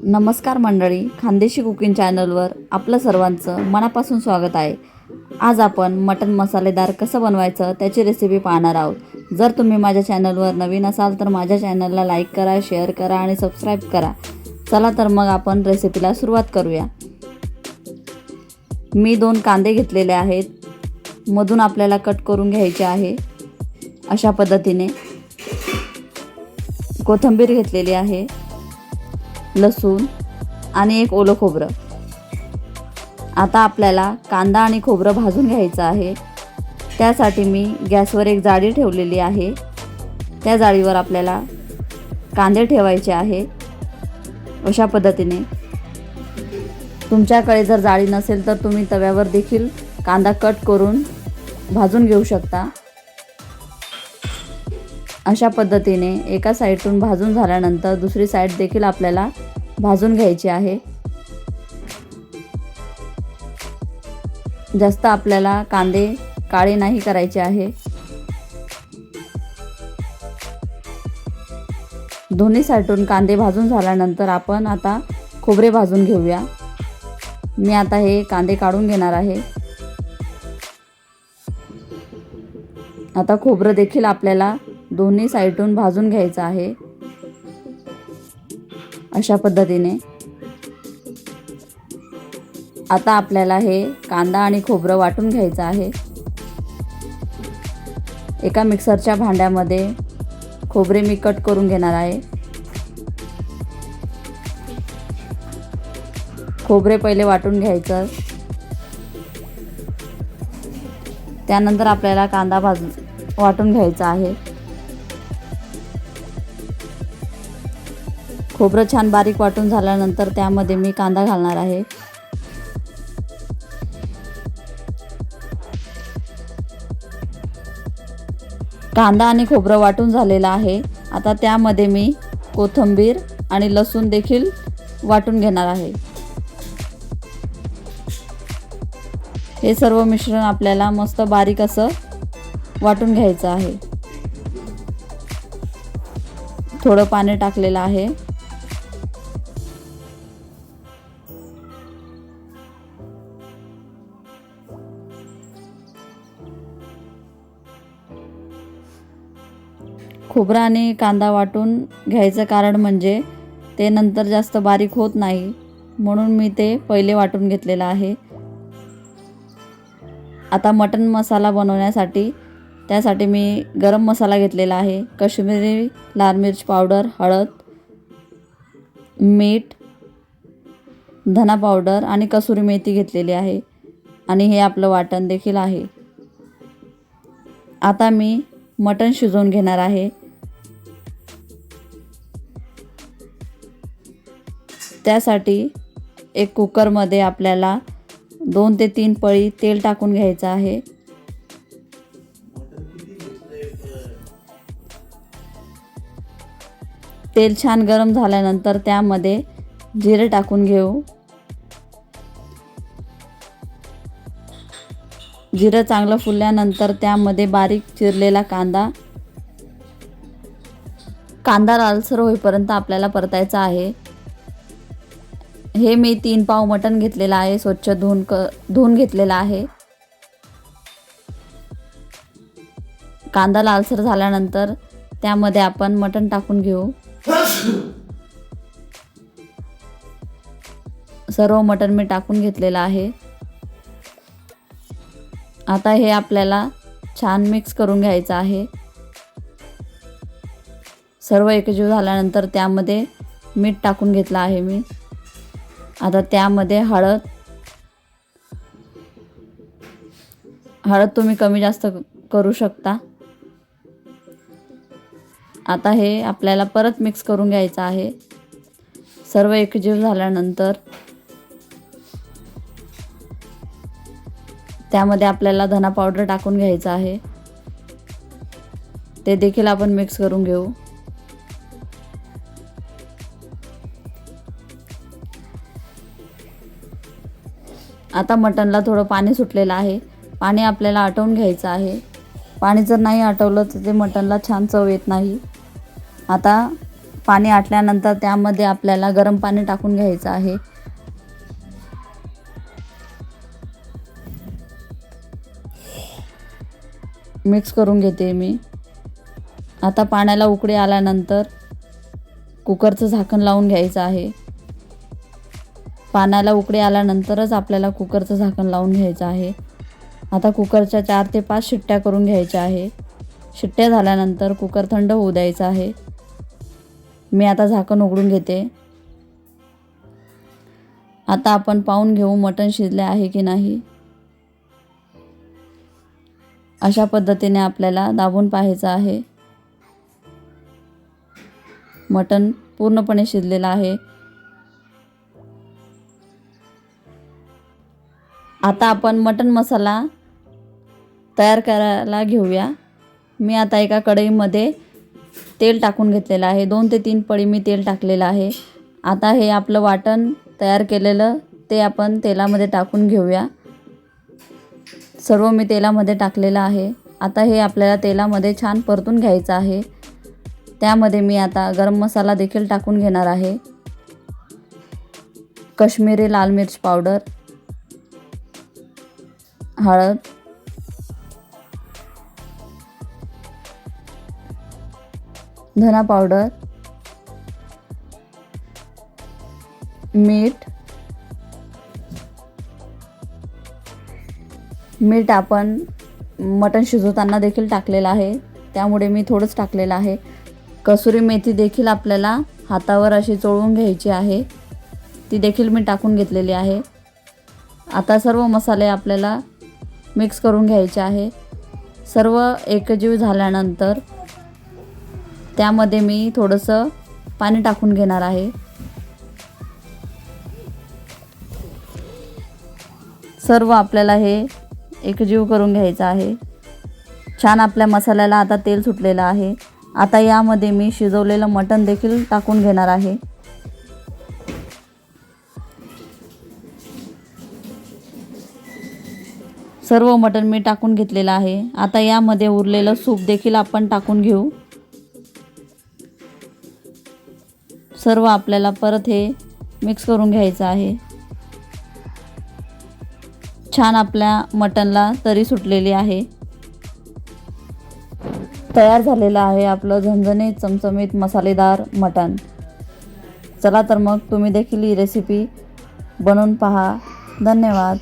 नमस्कार मंडळी खानदेशी कुकिंग चॅनलवर आपलं सर्वांचं मनापासून स्वागत आहे. आज आपण मटन मसालेदार कसं बनवायचं त्याची रेसिपी पाहणार आहोत. जर तुम्ही माझ्या चॅनलवर नवीन असाल तर माझ्या चॅनलला लाईक करा शेअर करा आणि सबस्क्राईब करा. चला तर मग आपण रेसिपीला सुरुवात करूया. मी दोन कांदे घेतलेले आहेत. मधून आपल्याला कट करून घ्यायचे आहे. अशा पद्धतीने कोथिंबीर घेतलेली आहे. लसूण आणि एक ओलं खोबरं. आता आपल्याला कांदा आणि खोबरं भाजून घ्यायचं आहे. त्यासाठी मी गॅसवर एक जाळी ठेवलेली आहे. त्या जाळीवर आपल्याला कांदे ठेवायचे आहे. अशा पद्धतीने. तुमच्याकडे जर जाळी नसेल तर तुम्ही तव्यावर देखील कांदा कट करून भाजून घेऊ शकता. अशा पद्धतीने एका साईडतून भाजून झाल्यानंतर दुसरी साईड देखील आपल्याला भाजून घ्यायची आहे. जास्त आपल्याला कांदे काळे नाही करायचे आहे. दोन्ही साईडून कांदे भाजून झाल्यानंतर आपण आता खोबरे भाजून घेऊया. मी आता हे कांदे काढून घेणार आहे. आता खोबरं देखील आपल्याला दोन्ही साईडून भाजून घ्यायचं आहे. अशा पद्धतीने. आता आपल्याला हे कांदा आणि खोबरं वाटून घ्यायचं आहे. एका मिक्सरच्या भांड्यामध्ये खोबरे मी कट करून घेणार आहे. खोबरे पहिले वाटून घ्यायचं. त्यानंतर आपल्याला कांदा भाज वाटून घ्यायचा आहे. खोबरं छान बारीक वाटून झाल्यानंतर त्यामध्ये मी कांदा घालणार आहे. कांदा आणि खोबरं वाटून झालेलं आहे. आता त्यामध्ये मी कोथिंबीर आणि लसूण देखील वाटून घेणार आहे. हे सर्व मिश्रण आपल्याला मस्त बारीक असं वाटून घ्यायचं आहे. थोडं पाणी टाकलेलं आहे. खोबरा आणि कांदा वाटून घ्यायचं कारण म्हणजे ते नंतर जास्त बारीक होत नाही. म्हणून मी ते पहिले वाटून घेतलेलं आहे. आता मटन मसाला बनवण्यासाठी त्यासाठी मी गरम मसाला घेतलेला आहे. काश्मीरी लाल मिरच पावडर हळद मीठ धना पावडर आणि कसुरी मेथी घेतलेली आहे आणि हे आपलं वाटण देखील आहे. आता मी मटण शिजवून घेणार आहे. त्यासाठी एक कुकरमध्ये आपल्याला दोन ते तीन पळी तेल टाकून घ्यायचं आहे. तेल छान गरम झाल्यानंतर त्यामध्ये जिरे टाकून घेऊ. जिरं चांगलं फुलल्यानंतर त्यामध्ये बारीक चिरलेला कांदा. कांदा लालसर होईपर्यंत आपल्याला परतायचा आहे. हे मी तीन पाव मटण घेतलेलं आहे स्वच्छ धुवून क धुवून घेतलेलं आहे. कांदा लालसर झाल्यानंतर त्यामध्ये आपण मटण टाकून घेऊ. सर्व मटण मी टाकून घेतलेलं आहे. आता हे आपल्याला छान मिक्स करून घ्यायचं आहे. सर्व एकजीव झाल्यानंतर त्यामध्ये मीठ टाकून घेतलं आहे मी. आता त्यामध्ये हळद हळद तुम्ही कमी जास्त करू शकता. आता हे आपल्याला परत मिक्स करून घ्यायचं आहे. सर्व एकजीव झाल्यानंतर त्यामध्ये आपल्याला धना पावडर टाकून घ्यायचं आहे. ते देखील आपण मिक्स करून घेऊ. आता मटणला थोडं पाणी सुटलेलं आहे. पाणी आपल्याला आटवून घ्यायचं आहे. पाणी जर नाही आटवलं तर ते मटणला छान चव येत नाही. आता पाणी आटल्यानंतर त्यामध्ये आपल्याला गरम पाणी टाकून घ्यायचं आहे. मिक्स करून घेते मी. आता पाण्याला उकडे आल्यानंतर कुकरचं झाकण लावून घ्यायचं आहे. पाण्याला उकडे आल्यानंतरच आपल्याला कुकरचं झाकण लावून घ्यायचं आहे. आता कुकरच्या चार ते पाच शिट्ट्या करून घ्यायच्या आहे. शिट्ट्या झाल्यानंतर कुकर थंड होऊ द्यायचा आहे. मी आता झाकण उघडून घेते. आता आपण पाहून घेऊ मटण शिजले आहे की नाही. अशा पद्धतीने आपल्याला दाबून पाहायचं आहे. मटण पूर्णपणे शिजलेलं आहे. आता आपण मटण मसाला तयार करायला घेऊया. मी आता एका कढईमध्ये तेल टाकून घेतलेलं आहे. दोन ते तीन पळी मी तेल टाकलेलं आहे. आता हे आपलं वाटण तयार केलेलं ते आपण तेलामध्ये टाकून घेऊया. सर्व मी तेलामध्ये टाकलेलं आहे. आता हे आपल्याला तेलामध्ये छान परतून घ्यायचं आहे. त्यामध्ये मी आता गरम मसाला देखील टाकून घेणार आहे. कश्मीरी लाल मिर्च पावडर. हळद. धना पावडर. मीठ. मीठ आपण मटण शिजवताना देखील टाकलेलं आहे. त्यामुळे मी थोडंच टाकलेलं आहे. कसुरी मेथी देखील आपल्याला हातावर अशी चोळून घ्यायची आहे. ती देखील मी टाकून घेतलेली आहे. आता सर्व मसाले आपल्याला मिक्स करून घ्यायचे आहे. सर्व एकजीव झाल्यानंतर त्यामध्ये मी थोडंसं पाणी टाकून घेणार आहे. सर्व आपल्याला हे एकजीव करून घ्यायचं आहे. छान आपल्या मसाल्याला आता तेल सुटलेलं आहे. आता यामध्ये मी शिजवलेलं मटण देखील टाकून घेणार आहे. सर्व मटण मी टाकून घेतलेलं आहे. आता यामध्ये उरलेलं सूप देखील आपण टाकून घेऊ. सर्व आपल्याला परत हे मिक्स करून घ्यायचं आहे. छान आपल्या मटनला तरी सुटलेली आहे. तयार झालेलं आहे आपलं झणझणीत चमचमीत मसालेदार मटण. चला तर मग तुम्ही देखील ही रेसिपी बनवून पहा. धन्यवाद.